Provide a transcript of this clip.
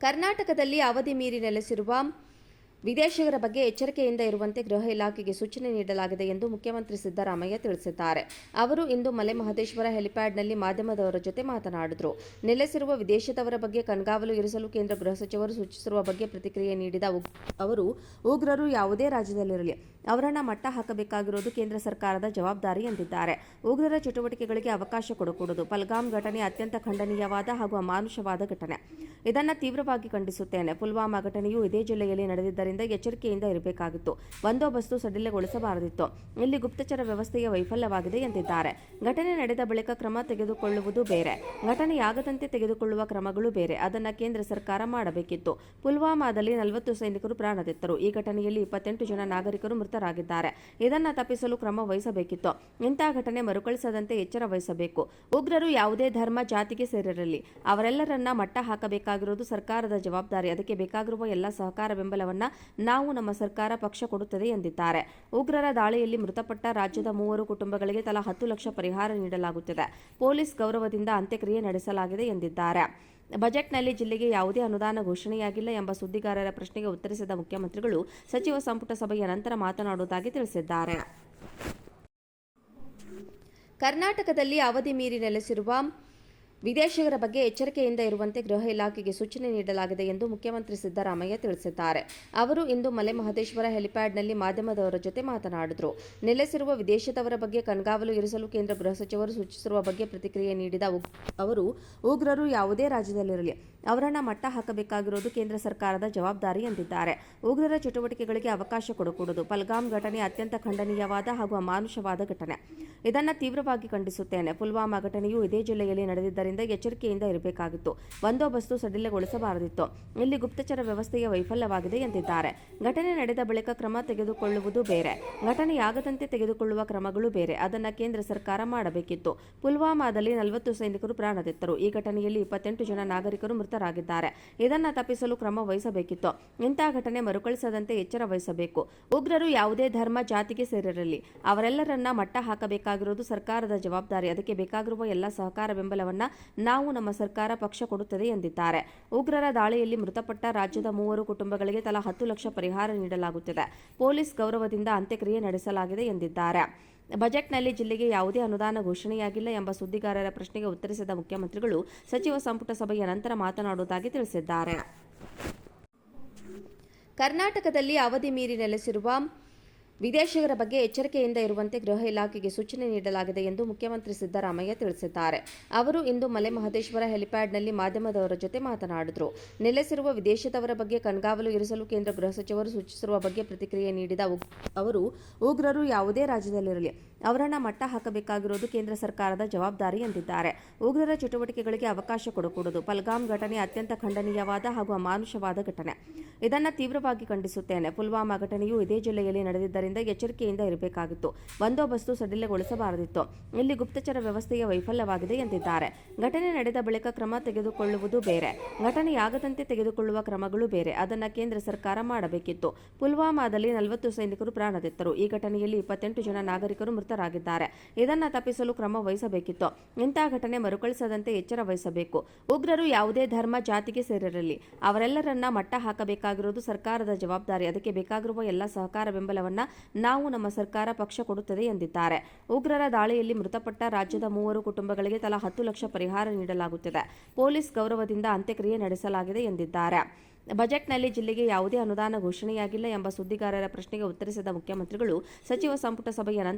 ಕರ್ನಾಟಕದಲ್ಲಿ ಅವಧಿ ಮೀರಿ ನೆಲೆಸಿರುವ ವಿದೇಶಿಗರ ಬಗ್ಗೆ ಎಚ್ಚರಿಕೆಯಿಂದ ಇರುವಂತೆ ಗೃಹ ಇಲಾಖೆಗೆ ಸೂಚನೆ ನೀಡಲಾಗಿದೆ ಎಂದು ಮುಖ್ಯಮಂತ್ರಿ ಸಿದ್ದರಾಮಯ್ಯ ತಿಳಿಸಿದ್ದಾರೆ. ಅವರು ಇಂದು ಮಲೆ ಮಹದೇಶ್ವರ ಹೆಲಿಪ್ಯಾಡ್ನಲ್ಲಿ ಮಾಧ್ಯಮದವರ ಜೊತೆ ಮಾತನಾಡಿದರು. ನೆಲೆಸಿರುವ ವಿದೇಶದವರ ಬಗ್ಗೆ ಕಣ್ಗಾವಲು ಇರಿಸಲು ಕೇಂದ್ರ ಗೃಹ ಸಚಿವರು ಸೂಚಿಸಿರುವ ಬಗ್ಗೆ ಪ್ರತಿಕ್ರಿಯೆ ನೀಡಿದ ಅವರು, ಉಗ್ರರು ಯಾವುದೇ ರಾಜ್ಯದಲ್ಲಿರಲಿ, ಅವರನ್ನ ಮಟ್ಟ ಹಾಕಬೇಕಾಗಿರುವುದು ಕೇಂದ್ರ ಸರ್ಕಾರದ ಜವಾಬ್ದಾರಿ ಎಂದಿದ್ದಾರೆ. ಉಗ್ರರ ಚಟುವಟಿಕೆಗಳಿಗೆ ಅವಕಾಶ ಕೊಡಕೂಡದು ಪಲ್ಗಾಮ್ ಘಟನೆ ಅತ್ಯಂತ ಖಂಡನೀಯವಾದ ಹಾಗೂ ಅಮಾನುಷವಾದ ಘಟನೆ. ಇದನ್ನು ತೀವ್ರವಾಗಿ ಖಂಡಿಸುತ್ತೇನೆ. ಪುಲ್ವಾಮಾ ಘಟನೆಯು ಇದೇ ಜಿಲ್ಲೆಯಲ್ಲಿ ನಡೆದಿದ್ದರಿಂದ ಎಚ್ಚರಿಕೆಯಿಂದ ಇರಬೇಕಾಗಿತ್ತು. ಬಂದೋಬಸ್ತು ಸಡಿಲಗೊಳಿಸಬಾರದಿತ್ತು. ಇಲ್ಲಿ ಗುಪ್ತಚರ ವ್ಯವಸ್ಥೆಯ ವೈಫಲ್ಯವಾಗಿದೆ ಎಂದಿದ್ದಾರೆ. ಘಟನೆ ನಡೆದ ಬಳಿಕ ಕ್ರಮ ತೆಗೆದುಕೊಳ್ಳುವುದು ಬೇರೆ. ಘಟನೆಯಾಗದಂತೆ ತೆಗೆದುಕೊಳ್ಳುವ ಕ್ರಮಗಳು ಬೇರೆ. ಅದನ್ನು ಕೇಂದ್ರ ಸರ್ಕಾರ ಮಾಡಬೇಕಿತ್ತು. ಪುಲ್ವಾಮಾದಲ್ಲಿ ನಲವತ್ತು ಸೈನಿಕರು ಪ್ರಾಣತೆತ್ತರು ಈ ಘಟನೆಯಲ್ಲಿ ಇಪ್ಪತ್ತೆಂಟು ಜನ ನಾಗರಿಕರು ಮೃತರಾಗಿದ್ದಾರೆ. ಇದನ್ನು ತಪ್ಪಿಸಲು ಕ್ರಮ ವಹಿಸಬೇಕಿತ್ತು. ಇಂತಹ ಘಟನೆ ಮರುಕಳಿಸದಂತೆ ಎಚ್ಚರ ವಹಿಸಬೇಕು. ಉಗ್ರರು ಯಾವುದೇ ಧರ್ಮ, ಜಾತಿಗೆ ಸೇರಿರಲಿ. ಅವರೆಲ್ಲರನ್ನ ಮಟ್ಟ ಹಾಕಬೇಕಾಗಿರುವುದು ಸರ್ಕಾರದ ಜವಾಬ್ದಾರಿ. ಅದಕ್ಕೆ ಬೇಕಾಗಿರುವ ಎಲ್ಲ ಸಹಕಾರ ಬೆಂಬಲವನ್ನ ನಾವು ನಮ್ಮ ಸರ್ಕಾರ ಪಕ್ಷ ಕೊಡುತ್ತದೆ ಎಂದಿದ್ದಾರೆ. ಉಗ್ರರ ದಾಳಿಯಲ್ಲಿ ಮೃತಪಟ್ಟ ರಾಜ್ಯದ ಮೂವರು ಕುಟುಂಬಗಳಿಗೆ ತಲಾ ಹತ್ತು ಲಕ್ಷ ಪರಿಹಾರ ನೀಡಲಾಗುತ್ತಿದೆ. ಪೊಲೀಸ್ ಗೌರವದಿಂದ ಅಂತ್ಯಕ್ರಿಯೆ ನಡೆಸಲಾಗಿದೆ ಎಂದಿದ್ದಾರೆ. ಬಜೆಟ್ನಲ್ಲಿ ಜಿಲ್ಲೆಗೆ ಯಾವುದೇ ಅನುದಾನ ಘೋಷಣೆಯಾಗಿಲ್ಲ ಎಂಬ ಸುದ್ದಿಗಾರರ ಪ್ರಶ್ನೆಗೆ ಉತ್ತರಿಸಿದ ಮುಖ್ಯಮಂತ್ರಿಗಳು ಸಚಿವ ಸಂಪುಟ ಸಭೆಯ ನಂತರ ಮಾತನಾಡುವುದಾಗಿ ತಿಳಿಸಿದ್ದಾರೆ. ಕರ್ನಾಟಕದಲ್ಲಿ ಅವಧಿ ಮೀರಿ ನೆಲೆಸಿರುವ ವಿದೇಶಿಗರ ಬಗ್ಗೆ ಎಚ್ಚರಿಕೆಯಿಂದ ಇರುವಂತೆ ಗೃಹ ಇಲಾಖೆಗೆ ಸೂಚನೆ ನೀಡಲಾಗಿದೆ ಎಂದು ಮುಖ್ಯಮಂತ್ರಿ ಸಿದ್ದರಾಮಯ್ಯ ತಿಳಿಸಿದ್ದಾರೆ. ಅವರು ಇಂದು ಮಲೆ ಮಹದೇಶ್ವರ ಹೆಲಿಪ್ಯಾಡ್ನಲ್ಲಿ ಮಾಧ್ಯಮದವರ ಜೊತೆ ಮಾತನಾಡಿದರು. ನೆಲೆಸಿರುವ ವಿದೇಶದವರ ಬಗ್ಗೆ ಕಣ್ಗಾವಲು ಇರಿಸಲು ಕೇಂದ್ರ ಗೃಹ ಸಚಿವರು ಸೂಚಿಸಿರುವ ಬಗ್ಗೆ ಪ್ರತಿಕ್ರಿಯೆ ನೀಡಿದ ಅವರು, ಉಗ್ರರು ಯಾವುದೇ ರಾಜ್ಯದಲ್ಲಿರಲಿ ಅವರನ್ನ ಮಟ್ಟ ಹಾಕಬೇಕಾಗಿರೋದು ಕೇಂದ್ರ ಸರ್ಕಾರದ ಜವಾಬ್ದಾರಿ ಎಂದಿದ್ದಾರೆ. ಉಗ್ರರ ಚಟುವಟಿಕೆಗಳಿಗೆ ಅವಕಾಶ ಕೊಡಕೂಡದು ಪಲ್ಗಾಮ್ ಘಟನೆ ಅತ್ಯಂತ ಖಂಡನೀಯವಾದ ಹಾಗೂ ಅಮಾನುಷವಾದ ಘಟನೆ. ಇದನ್ನು ತೀವ್ರವಾಗಿ ಖಂಡಿಸುತ್ತೇನೆ. ಪುಲ್ವಾಮಾ ಘಟನೆಯು ಇದೇ ಜಿಲ್ಲೆಯಲ್ಲಿ ನಡೆದಿದ್ದರಿಂದ ಎಚ್ಚರಿಕೆಯಿಂದ ಇರಬೇಕಾಗಿತ್ತು. ಬಂದೋಬಸ್ತು ಸಡಿಲಗೊಳಿಸಬಾರದಿತ್ತು. ಇಲ್ಲಿ ಗುಪ್ತಚರ ವ್ಯವಸ್ಥೆಯ ವೈಫಲ್ಯವಾಗಿದೆ ಎಂದಿದ್ದಾರೆ. ಘಟನೆ ನಡೆದ ಬಳಿಕ ಕ್ರಮ ತೆಗೆದುಕೊಳ್ಳುವುದು ಬೇರೆ. ಘಟನೆಯಾಗದಂತೆ ತೆಗೆದುಕೊಳ್ಳುವ ಕ್ರಮಗಳು ಬೇರೆ. ಅದನ್ನು ಕೇಂದ್ರ ಸರ್ಕಾರ ಮಾಡಬೇಕಿತ್ತು. ಪುಲ್ವಾಮಾದಲ್ಲಿ ನಲವತ್ತು ಸೈನಿಕರು ಪ್ರಾಣತೆತ್ತರು ಈ ಘಟನೆಯಲ್ಲಿ ಇಪ್ಪತ್ತೆಂಟು ಜನ ನಾಗರಿಕರು ಮೃತರಾಗಿದ್ದಾರೆ ಇದನ್ನು ತಪ್ಪಿಸಲು ಕ್ರಮ ವಹಿಸಬೇಕಿತ್ತು. ಇಂತಹ ಘಟನೆ ಮರುಕಳಿಸದಂತೆ ಎಚ್ಚರ ವಹಿಸಬೇಕು. ಉಗ್ರರು ಯಾವುದೇ ಧರ್ಮ, ಜಾತಿಗೆ ಸೇರಿರಲಿ. ಅವರೆಲ್ಲರನ್ನ ಮಟ್ಟ ಹಾಕಬೇಕಾಗಿರುವುದು ಸರ್ಕಾರದ ಜವಾಬ್ದಾರಿ. ಅದಕ್ಕೆ ಬೇಕಾಗಿರುವ ಎಲ್ಲ ಸಹಕಾರ ಬೆಂಬಲವನ್ನ ನಾವು ನಮ್ಮ ಸರ್ಕಾರ ಪಕ್ಷ ಕೊಡುತ್ತದೆ ಎಂದಿದ್ದಾರೆ. ಉಗ್ರರ ದಾಳಿಯಲ್ಲಿ ಮೃತಪಟ್ಟ ರಾಜ್ಯದ ಮೂವರು ಕುಟುಂಬಗಳಿಗೆ ತಲಾ ಹತ್ತು ಲಕ್ಷ ಪರಿಹಾರ ನೀಡಲಾಗುತ್ತಿದೆ. ಪೊಲೀಸ್ ಗೌರವದಿಂದ ಅಂತ್ಯಕ್ರಿಯೆ ನಡೆಸಲಾಗಿದೆ ಎಂದಿದ್ದಾರೆ. ಬಜೆಟ್ನಲ್ಲಿ ಜಿಲ್ಲೆಗೆ ಯಾವುದೇ ಅನುದಾನ ಘೋಷಣೆಯಾಗಿಲ್ಲ ಎಂಬ ಸುದ್ದಿಗಾರರ ಪ್ರಶ್ನೆಗೆ ಉತ್ತರಿಸಿದ ಮುಖ್ಯಮಂತ್ರಿಗಳು, ಸಚಿವ ಸಂಪುಟ ಸಭೆಯ ನಂತರ ಮಾತನಾಡುವುದಾಗಿ ತಿಳಿಸಿದ್ದಾರೆ. ಕರ್ನಾಟಕದಲ್ಲಿ ಅವಧಿ ಮೀರಿ ನೆಲೆಸಿರುವ ವಿದೇಶಿಗರ ಬಗ್ಗೆ ಎಚ್ಚರಿಕೆಯಿಂದ ಇರುವಂತೆ ಗೃಹ ಇಲಾಖೆಗೆ ಸೂಚನೆ ನೀಡಲಾಗಿದೆ ಎಂದು ಮುಖ್ಯಮಂತ್ರಿ ಸಿದ್ದರಾಮಯ್ಯ ತಿಳಿಸಿದ್ದಾರೆ. ಅವರು ಇಂದು ಮಲೆ ಮಹದೇಶ್ವರ ಹೆಲಿಪ್ಯಾಡ್ನಲ್ಲಿ ಮಾಧ್ಯಮದವರ ಜೊತೆ ಮಾತನಾಡಿದರು. ನೆಲೆಸಿರುವ ವಿದೇಶದವರ ಬಗ್ಗೆ ಕಣ್ಗಾವಲು ಇರಿಸಲು ಕೇಂದ್ರ ಗೃಹ ಸಚಿವರು ಸೂಚಿಸಿರುವ ಬಗ್ಗೆ ಪ್ರತಿಕ್ರಿಯೆ ನೀಡಿದ ಅವರು, ಉಗ್ರರು ಯಾವುದೇ ರಾಜ್ಯದಲ್ಲಿರಲಿ, ಅವರನ್ನ ಮಟ್ಟ ಹಾಕಬೇಕಾಗಿರುವುದು ಕೇಂದ್ರ ಸರ್ಕಾರದ ಜವಾಬ್ದಾರಿ ಎಂದಿದ್ದಾರೆ. ಉಗ್ರರ ಚಟುವಟಿಕೆಗಳಿಗೆ ಅವಕಾಶ ಕೊಡಕೂಡದು ಪಲ್ಗಾಮ್ ಘಟನೆ ಅತ್ಯಂತ ಖಂಡನೀಯವಾದ ಹಾಗೂ ಅಮಾನುಷವಾದ ಘಟನೆ. ಇದನ್ನು ತೀವ್ರವಾಗಿ ಖಂಡಿಸುತ್ತೇನೆ. ಪುಲ್ವಾಮಾ ಘಟನೆಯು ಇದೇ ಜಿಲ್ಲೆಯಲ್ಲಿ ನಡೆದಿದ್ದರಿಂದ ಎಚ್ಚರಿಕೆಯಿಂದ ಇರಬೇಕಾಗಿತ್ತು. ಬಂದೋಬಸ್ತು ಸಡಿಲಗೊಳಿಸಬಾರದಿತ್ತು. ಇಲ್ಲಿ ಗುಪ್ತಚರ ವ್ಯವಸ್ಥೆಯ ವೈಫಲ್ಯವಾಗಿದೆ ಎಂದಿದ್ದಾರೆ. ಘಟನೆ ನಡೆದ ಬಳಿಕ ಕ್ರಮ ತೆಗೆದುಕೊಳ್ಳುವುದು ಬೇರೆ. ಘಟನೆಯಾಗದಂತೆ ತೆಗೆದುಕೊಳ್ಳುವ ಕ್ರಮಗಳು ಬೇರೆ. ಅದನ್ನು ಕೇಂದ್ರ ಸರ್ಕಾರ ಮಾಡಬೇಕಿತ್ತು. ಪುಲ್ವಾಮಾದಲ್ಲಿ ನಲವತ್ತು ಸೈನಿಕರು ಪ್ರಾಣತೆತ್ತರು ಈ ಘಟನೆಯಲ್ಲಿ ಇಪ್ಪತ್ತೆಂಟು ಜನ ನಾಗರಿಕರು ಮೃತರಾಗಿದ್ದಾರೆ. ಇದನ್ನು ತಪ್ಪಿಸಲು ಕ್ರಮ ವಹಿಸಬೇಕಿತ್ತು. ಇಂತಹ ಘಟನೆ ಮರುಕಳಿಸದಂತೆ ಎಚ್ಚರ ವಹಿಸಬೇಕು. ಉಗ್ರರು ಯಾವುದೇ ಧರ್ಮ, ಜಾತಿಗೆ ಸೇರಿರಲಿ. ಅವರೆಲ್ಲರನ್ನ ಮಟ್ಟ ಹಾಕಬೇಕಾಗಿರುವುದು ಸರ್ಕಾರದ ಜವಾಬ್ದಾರಿ. ಅದಕ್ಕೆ ಬೇಕಾಗಿರುವ ಎಲ್ಲ ಸಹಕಾರ ಬೆಂಬಲವನ್ನ ನಾವು ನಮ್ಮ ಸರ್ಕಾರ ಪಕ್ಷ ಕೊಡುತ್ತದೆ ಎಂದಿದ್ದಾರೆ. ಉಗ್ರರ ದಾಳಿಯಲ್ಲಿ ಮೃತಪಟ್ಟ ರಾಜ್ಯದ ಮೂವರು ಕುಟುಂಬಗಳಿಗೆ ತಲಾ ಹತ್ತು ಲಕ್ಷ ಪರಿಹಾರ ನೀಡಲಾಗುತ್ತಿದೆ. ಪೊಲೀಸ್ ಗೌರವದಿಂದ ಅಂತ್ಯಕ್ರಿಯೆ ನಡೆಸಲಾಗಿದೆ ಎಂದಿದ್ದಾರೆ. ಬಜೆಟ್ನಲ್ಲಿ ಜಿಲ್ಲೆಗೆ ಯಾವುದೇ ಅನುದಾನ ಘೋಷಣೆಯಾಗಿಲ್ಲ ಎಂಬ ಸುದ್ದಿಗಾರರ ಪ್ರಶ್ನೆಗೆ ಉತ್ತರಿಸಿದ ಮುಖ್ಯಮಂತ್ರಿಗಳು, ಸಚಿವ ಸಂಪುಟ ಸಭೆಯ ನಂತರ